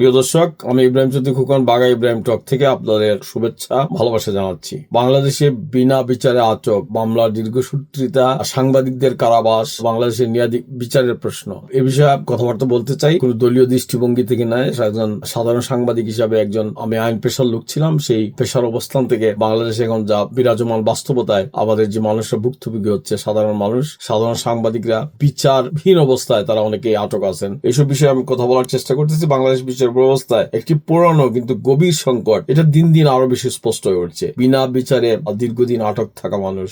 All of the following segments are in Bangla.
প্রিয় দর্শক, আমি ইব্রাহিম চৌধুরী খুকন, বাগা ইব্রাহিম টক থেকে আপনাদের শুভেচ্ছা, ভালোবাসা জানাচ্ছি। বাংলাদেশে বিনা বিচারে আটক মামলার দীর্ঘসূত্রিতা সাংবাদিকদের কারাবাস, বাংলাদেশের নিয়াদি বিচারের প্রশ্ন। এ বিষয়ে কথাবার্তা বলতে চাই, কোনো দলীয় দৃষ্টিভঙ্গি থেকে নয়, একজন সাধারণ সাংবাদিক হিসাবে একজন আমি আইন পেশার লোক ছিলাম, সেই পেশার অবস্থান থেকে বাংলাদেশে এখন যা বিরাজমান বাস্তবতায় আমাদের যে মানুষরা ভুক্তভোগী হচ্ছে, সাধারণ মানুষ, সাধারণ সাংবাদিকরা, বিচারহীন অবস্থায় তারা অনেকেই আটক আছেন। এইসব বিষয়ে আমি কথা বলার চেষ্টা করতেছি, বাংলাদেশ বিচার ব্যবস্থায় একটি পুরানো কিন্তু গভীর সংকট। এটা দিন দিন আরও বেশি স্পষ্ট হয়ে উঠছে। বিনা বিচারে দীর্ঘদিন আটক থাকা মানুষ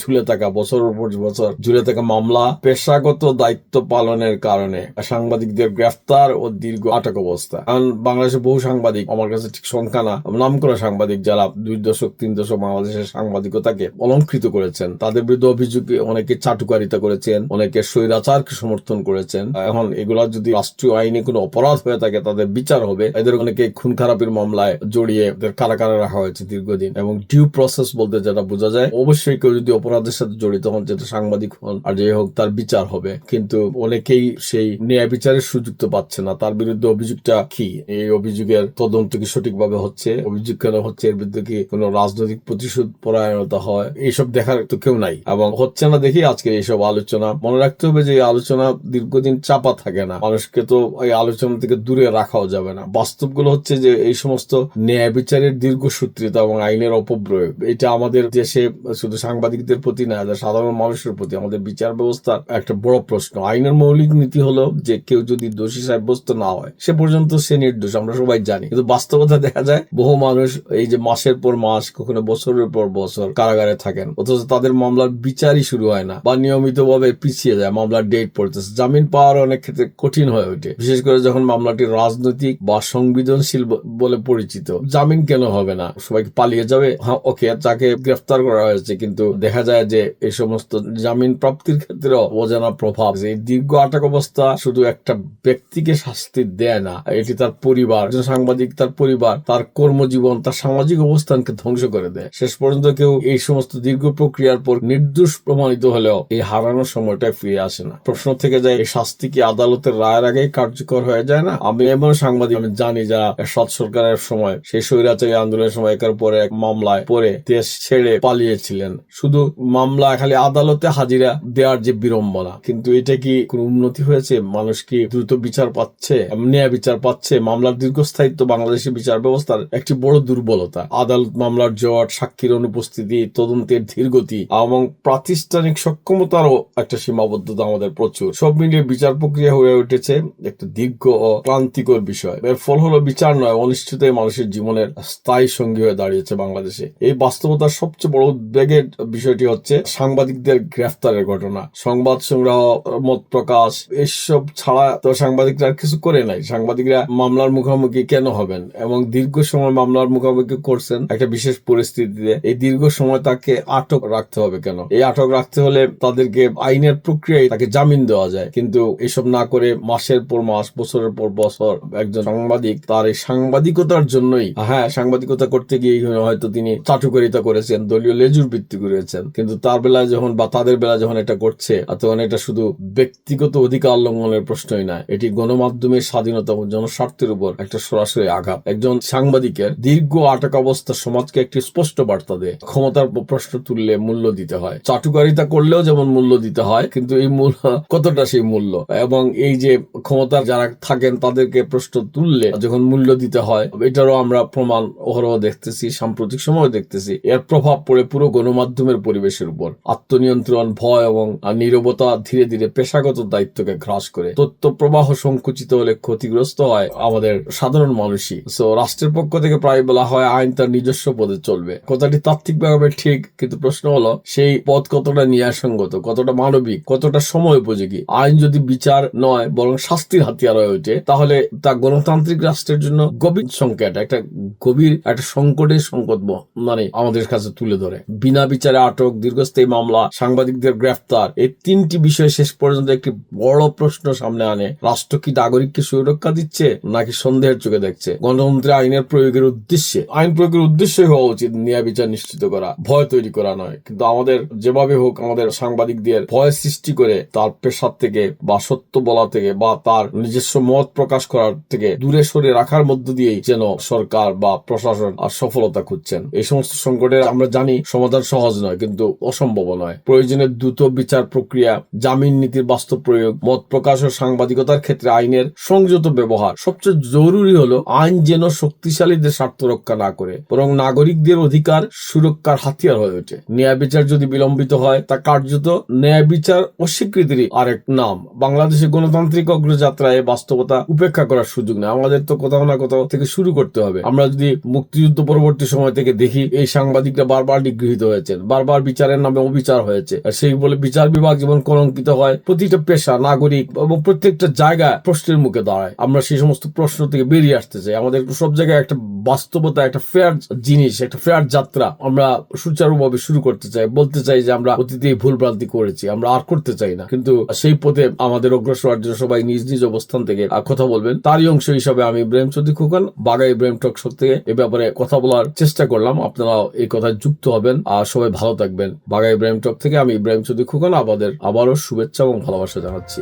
ঝুলে থাকা বছরের পর বছর, ঝুলে থাকা মামলা, পেশাগত দায়িত্ব পালনের কারণে সাংবাদিকদের গ্রেফতার ও দীর্ঘ আটক অবস্থা। কারণ বাংলাদেশের বহু সাংবাদিক, আমার কাছে ঠিক সংখ্যা না নাম করা সাংবাদিক যারা দুই দশক, তিন দশক বাংলাদেশের সাংবাদিকতাকে অলঙ্কৃত করেছেন, তাদের বিরুদ্ধে অভিযোগে অনেকে চাটুকারিতা করেছেন, অনেকে স্বৈরাচারকে সমর্থন করেছেন। এখন এগুলা যদি রাষ্ট্রীয় আইনে কোনো অপরাধ হয়ে থাকে, তাদের বিচার হবে। এদের অনেকে খুন খারাপের মামলায় জড়িয়ে কারাগারে রাখা হয়েছে দীর্ঘদিন এবং ডিউ প্রসেস বলতে যেটা বোঝা যায়, অবশ্যই কেউ যদি অপরাধের সাথে জড়িত হন, যেটা সাংবাদিক হন, আর যে হোক তার বিচার হবে। কিন্তু অনেকেই সেই ন্যায় বিচারের সুযোগ তো পাচ্ছে না। তার বিরুদ্ধে অভিযোগটা কি? এই অভিযোগের তদন্ত কি সঠিকভাবে হচ্ছে? অভিযোগ কেন হচ্ছে? এর বিরুদ্ধে কি কোনো রাজনৈতিক প্রতিশোধ পরায়ণতা হয়? এইসব দেখার তো কেউ নাই। এবং হচ্ছে না দেখি আজকে এইসব আলোচনা। মনে রাখতে হবে যে আলোচনা দীর্ঘদিন চাপা থাকে না। মানুষকে তো এই আলোচনা থেকে দূরে রাখাও যাবে না। বাস্তবগুলো হচ্ছে যে এই সমস্ত ন্যায় বিচারের দীর্ঘসূত্রিতা এবং আইনের অপপ্রয়োগ, এটা আমাদের দেশে শুধু সাংবাদিকদের প্রতি না সাধারণ মানুষের প্রতি, আমাদের বিচার ব্যবস্থার একটা বড় প্রশ্ন। আইনের মৌলিক নীতি হলো যে কেউ যদি দোষী সাব্যস্ত না হয়, সে পর্যন্ত সে নির্দোষ, আমরা সবাই জানি। কিন্তু বাস্তবতা দেখা যায়, বহু মানুষ এই যে মাসের পর মাস, কখনো বছরের পর বছর কারাগারে থাকেন, অথচ তাদের মামলার বিচারই শুরু হয় না বা নিয়মিত ভাবে পিছিয়ে যায়, মামলার ডেট পড়তেছে। জামিন পাওয়ার অনেক ক্ষেত্রে কঠিন হয়ে ওঠে। বিশেষ করে যখন মামলাটি রাজনৈতিক বা সংবেদনশীল বলে পরিচিত। জামিন কেন হবে না? সবাইকে পালিয়ে যাবে? হ্যাঁ ওকে তাকে গ্রেফতার করা হয়েছে, কিন্তু দেখা যায় যে এই সমস্ত জামিন প্রাপ্তির ক্ষেত্রে অজানা প্রভাব। এই দীর্ঘ আটক অবস্থা শুধু একটা ব্যক্তিকে শাস্তি দেয় না, এটি তার পরিবার সাংবাদিক তার পরিবার, তার কর্মজীবন, তার সামাজিক অবস্থানকে ধ্বংস করে দেয়। শেষ পর্যন্ত কেউ এই সমস্ত দীর্ঘ প্রক্রিয়ার পর নির্দোষ প্রমাণিত হলেও এই হারানোর সময়টা ফিরে আসে না। প্রশ্ন থেকে যায়, এই শাস্তি কি আদালতের রায়ের আগেই কার্যকর হয়ে যায় না? আমি এমন সাংবাদিক, আমি জানি যারা সৎ সরকারের সময়, সেই স্বৈরাচারী আন্দোলনের সময় একার পরে এক মামলায় পরে দেশ ছেড়ে পালিয়েছিলেন। শুধু মামলা খালি আদালতে হাজিরা দেওয়ার যে বিড়ম্বনা, কিন্তু এটা কি কোনো উন্নতি হয়েছে? মানুষ কি দ্রুত বিচার পাচ্ছে? ন্যায় বিচার পাচ্ছে? মামলার দীর্ঘস্থায়িত্ব বাংলাদেশের বিচার ব্যবস্থার একটি বড় দুর্বলতা। আদালত মামলার জট সাক্ষীর অনুপস্থিতি, তদন্তের ধীরগতি এবং প্রাতিষ্ঠানিক সক্ষমতারও একটা সীমাবদ্ধতা আমাদের প্রচুর। সব মিলিয়ে বিচার প্রক্রিয়া হয়ে উঠেছে একটা দীর্ঘ ও ক্লান্তিকর বিষয়। এর ফল হলো বিচার নয়, অনিশ্চিতই মানুষের জীবনের স্থায়ী সঙ্গী হয়ে দাঁড়িয়েছে বাংলাদেশে। এই বাস্তবতার সবচেয়ে বড় উদ্বেগের বিষয়টি হচ্ছে সাংবাদিকদের গ্রেফতারের ঘটনা। সংবাদ সংগ্রহ, মত প্রকাশ, এসব ছাড়া তো সাংবাদিকরা কিছু করে নাই। সাংবাদিকরা মামলার মুখোমুখি কেন হবেন? এবং দীর্ঘ সময় মামলার মুখোমুখি করছেন একটা বিশেষ পরিস্থিতিতে। এই দীর্ঘ সময় তাকে আটক রাখতে হবে কেন? এই আটক রাখতে হলে তাদেরকে আইনের প্রক্রিয়ায় তাকে জামিন দেওয়া যায়। কিন্তু এসব না করে মাসের পর মাস, বছরের পর বছর একজন সাংবাদিক, তার এই সাংবাদিকতার জন্যই হ্যাঁ সাংবাদিকতা করতে গিয়ে হয়তো তিনি চাটুকারিতা করেছেন, দলীয় লেজুর বৃত্তি করেছেন। কিন্তু তার বেলায় যখন বা তাদের বেলা যখন এটা করছে তখন এটা শুধু ব্যক্তিগত অধিকার লঙ্ঘনের প্রশ্নই নয় এটি গণমাধ্যমের স্বাধীনতা ও জনস্বার্থের উপর একটা সরাসরি আঘাত। একজন সাংবাদিকের দীর্ঘ আটক অবস্থা সমাজকে একটি স্পষ্ট বার্তা দেয়। ক্ষমতার প্রশ্ন তুললে মূল্য দিতে হয়। চাটুকারিতা করলেও যেমন মূল্য দিতে হয়, কিন্তু এই মূল্য কতটা সেই মূল্য? এবং এই যে ক্ষমতার যারা থাকেন, তাদেরকে প্রশ্ন তুললে যখন মূল্য দিতে হয়, এটারও আমরা প্রমাণ অহরহ দেখতেছি, সাম্প্রতিক সময় দেখতেছি। এর প্রভাব পড়ে পুরো গণমাধ্যমের পরিবেশের উপর। আত্মনিয়ন্ত্রণ, ভয় এবং নীরবতা ধীরে ধীরে পেশাগত দায়িত্বকে গ্রাস করে। তথ্য প্রবাহ সংকুচিত হলে ক্ষতিগ্রস্ত হয় আমাদের সাধারণ মানুষই। সো রাষ্ট্রের পক্ষ থেকে প্রায় বলা হয়, আইন তার নিজস্ব পদে চলবে। কথাটি তাত্ত্বিকভাবে ঠিক, কিন্তু প্রশ্ন হলো, সেই পথ কতটা ন্যায়সঙ্গত, কতটা মানবিক, কতটা সময় উপযোগী আইন যদি বিচার নয়, বরং শাস্তির হাতিয়ার হয়ে ওঠে, তাহলে তা গণতান্ত্রিক রাষ্ট্রের জন্য গভীর সংকট একটা গভীর, একটা সংকটের সংকট মানে আমাদের কাছে তুলে ধরে। বিনা বিচারে আটক, দীর্ঘস্থায়ী মামলা, সাংবাদিকদের গ্রেফতার, এই তিনটি বিষয় শেষ পর্যন্ত একটি বড় প্রশ্ন সামনে আনে। রাষ্ট্র কি নাগরিককে সুরক্ষা দিচ্ছে, নাকি সন্দেহের চোখে দেখছে? গণতন্ত্রে আইনের প্রয়োগের উদ্দেশ্যে, আইন প্রয়োগের উদ্দেশ্যই হওয়া উচিত ন্যায় বিচার নিশ্চিত করা, ভয় তৈরি করা নয়। কিন্তু আমাদের যেভাবে হোক, আমাদের সাংবাদিকদের ভয় সৃষ্টি করে তার পেশার থেকে বা সত্য বলা থেকে বা তার নিজস্ব মত প্রকাশ করার থেকে দূরে সরে রাখার মধ্য দিয়েই যেন সরকার বা প্রশাসন আর সফলতা খুঁজছেন। এই সমস্ত সংকটের আমরা জানি সমাধান সহজ নয়, কিন্তু অসম্ভব নয়। প্রয়োজনে দ্রুত বিচার প্রক্রিয়া, জামিন নীতির বাস্তব প্রয়োগ, মত প্রকাশ ও সাংবাদিকতার ক্ষেত্রে আইনের সংযত ব্যবহার সবচেয়ে জরুরি হলো আইন যেন শক্তিশালীদের স্বার্থ রক্ষা না করে, বরং নাগরিকদের অধিকার সুরক্ষার হাতিয়ার হয়ে ওঠে। ন্যায় বিচার যদি বিলম্বিত হয়, তা কার্যত ন্যায় বিচার অস্বীকৃতির আরেক নাম। বাংলাদেশের গণতান্ত্রিক অগ্রযাত্রায় বাস্তবতা উপেক্ষা করার সুযোগ নেই। আমাদের তো কোথাও না কোথাও থেকে শুরু করতে হবে। আমরা যদি মুক্তিযুদ্ধ পরবর্তী সময় থেকে দেখি, এই সাংবাদিকরা বারবার নিগৃহীত হয়েছেন, বারবার বিচারের নামে অবিচার হয়েছে। সেই বলে বিচার বিভাগ যেমন কলঙ্কিত হয়, প্রতিটা পেশা, নাগরিক এবং প্রত্যেকটা জায়গায় প্রশ্নের মুখে দাঁড়ায়। আমরা সেই সমস্ত প্রশ্ন থেকে বেরিয়ে আসতে চাই। আমাদের সব জায়গায় একটা বাস্তবতা, একটা ফেয়ার জিনিস, একটা ফেয়ার যাত্রা আমরা সুচারুভাবে শুরু করতে চাই। বলতে চাই যে আমরা অতীতে ভুল ভ্রান্তি করেছি, আমরা আর করতে চাই না। কিন্তু সেই পথে আমাদের অগ্রসর জন্য সবাই নিজ নিজ অবস্থান থেকে কথা বলবেন। তারই অংশ হিসাবে আমি ইব্রাহিম চৌধুরী খোকন বাগা ইব্রাহিম টক শো থেকে এ ব্যাপারে কথা বলার চেষ্টা করলাম। আপনারাও এই কথায় যুক্ত হবেন। আর সবাই ভালো থাকবেন। বাগা ইব্রাহিম টক থেকে আমি ইব্রাহিম চৌধুরী খোকন আমাদের আবারও শুভেচ্ছা এবং ভালোবাসা জানাচ্ছি।